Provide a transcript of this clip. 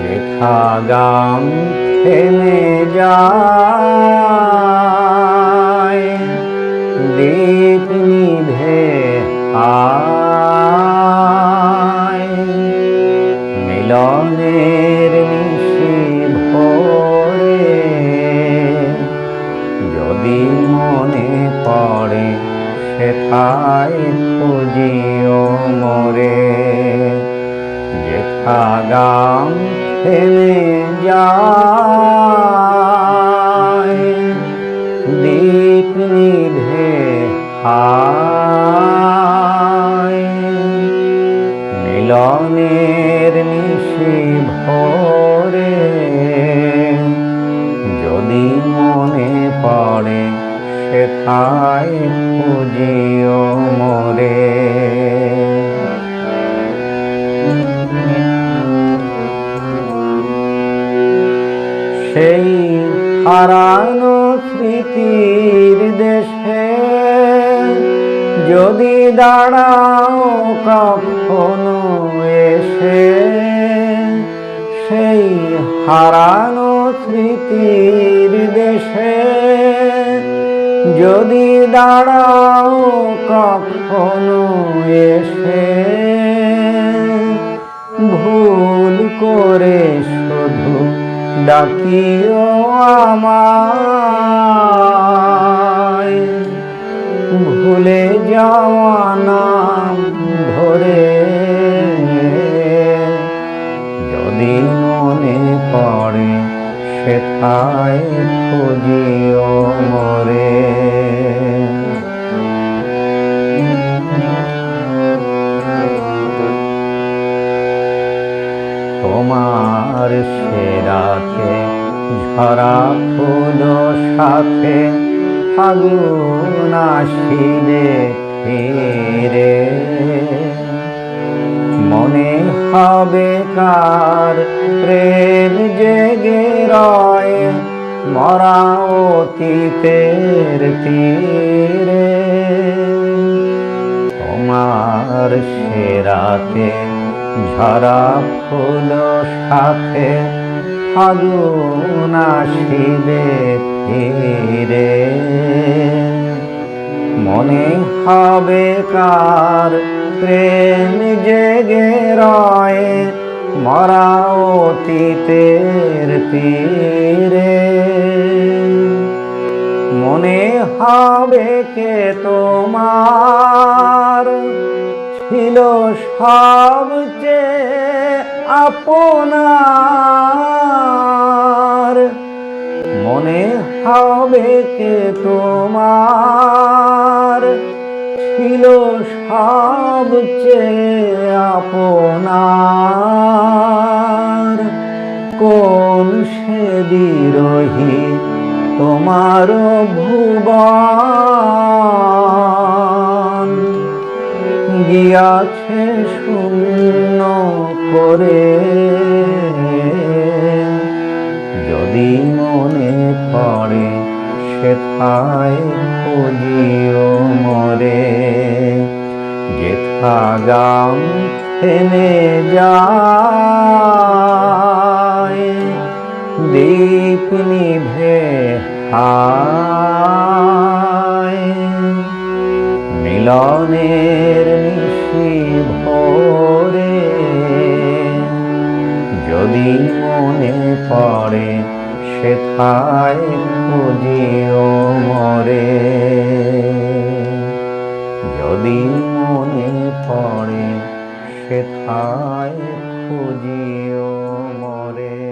যেথা গাম থেমে যায় দীপ নিভে আয়। মিলনের নিশি ভোরে যদি মনে পড়ে, সেথায় খুঁজিও মরে। যেথা গাম থেমে যায়। দীপ নিভে আয় মিলনের নিশি ভোরে যদি মনে পড়ে, সেথায় খুঁজিও মরে। স্মৃতির দেশে যদি দাঁড়াও কখনো এসে, সেই হারানো স্মৃতির দেশে যদি দাঁড়াও কখনো এসে, ভুল করে শুধু ডাকিও আমায়। ভুলে যাওয়া নাম ধরে যদি মনে পড়ে সেথায় খুঁজিও মরে। সেরাতে ঝরা ফুল সাথে ফাগুন আসিলে ফিরে। মনে হবে কার প্রেম জেগে রয় মরা অতীতের তীরে। তোমার সেরাতে ঝরা ফুল সাথে ফাগুন আসিবে ফিরে। মনে হবে কার প্রেম জেগে রয় মরা অতীতের তীরে। মনে হবে কে তোমার, ছিল সবচেয়ে আপনার। মনে হবে কে তোমার? ছিল সবচেয়ে আপনার। কোন সে বিরোহী তোমার ভুবন? গিয়াছে শূন্য করে গাম থেমে যায়। দীপ নিভে হায়। মিলনের নিশি ভোরে যদি মনে পড়ে, সেথায় খুঁজিও মরে। যদি মনে পড়ে সেথায় খুঁজিও মরে।